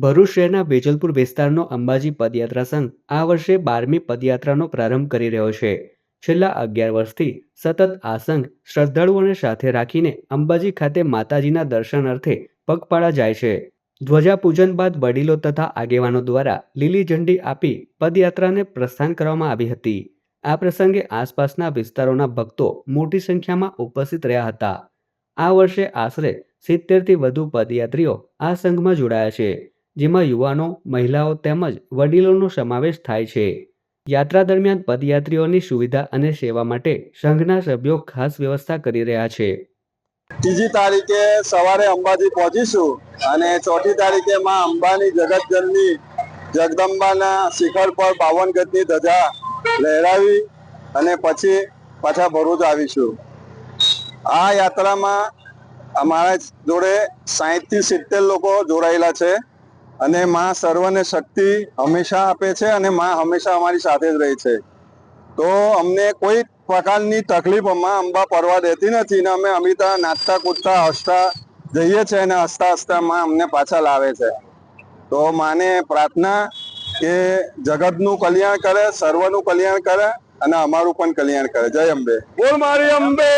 ભરૂચ શહેરના વેજલપુર વિસ્તારનો અંબાજી પદયાત્રા સંઘ આ વર્ષે બારમી પદયાત્રાનો પ્રારંભ કરી રહ્યો છે. છેલ્લા અગિયાર વર્ષથી સતત આ સંઘ શ્રદ્ધાળુઓને સાથે રાખીને અંબાજી ખાતે માતાજીના દર્શન અર્થે પગપાળા જાય છે. ધ્વજા પૂજન બાદ વડીલો તથા આગેવાનો દ્વારા લીલી ઝંડી આપી પદયાત્રાને પ્રસ્થાન કરવામાં આવી હતી. આ પ્રસંગે આસપાસના વિસ્તારોના ભક્તો મોટી સંખ્યામાં ઉપસ્થિત રહ્યા હતા. આ વર્ષે આશરે સિત્તેરથી વધુ પદયાત્રીઓ આ સંઘમાં જોડાયા છે. જેમાં યુવાનો, મહિલાઓ તેમજ વડીલોનો સમાવેશ થાય છે. યાત્રા દરમિયાન પદયાત્રીઓની સુવિધા અને સેવા માટે સંઘના સભ્યો ખાસ વ્યવસ્થા કરી રહ્યા છે. ત્રીજી તારીખે સવારે અંબાજી પહોંચીશું અને ચોથી તારીખે માં અંબાની જગતજનની જગદંબાના શિખર પર બાવન ગજની ધજા લહેરાવી અને પછી પાછા ભરૂચ આવીશું. આ યાત્રામાં અમારા જોડે સાહીઠથી સિત્તેર લોકો જોડાયેલા છે. અને માં સર્વને શક્તિ હંમેશા આપે છે અને માં હંમેશા અમારી સાથે જ રહી છે. તો અમને કોઈ પ્રકારની તકલીફમાં અંબા પડવા દેતી નથી ને અમે અમિતા નાચતા કૂદતા હસતા જઈએ છીએ અને હસતા હસતા માં અમને પાછા લાવે છે. તો માને પ્રાર્થના કે જગતનું કલ્યાણ કરે સર્વનું કલ્યાણ કરે અને અમારું પણ કલ્યાણ કરે. જય અંબે. બોલ મારી અંબે.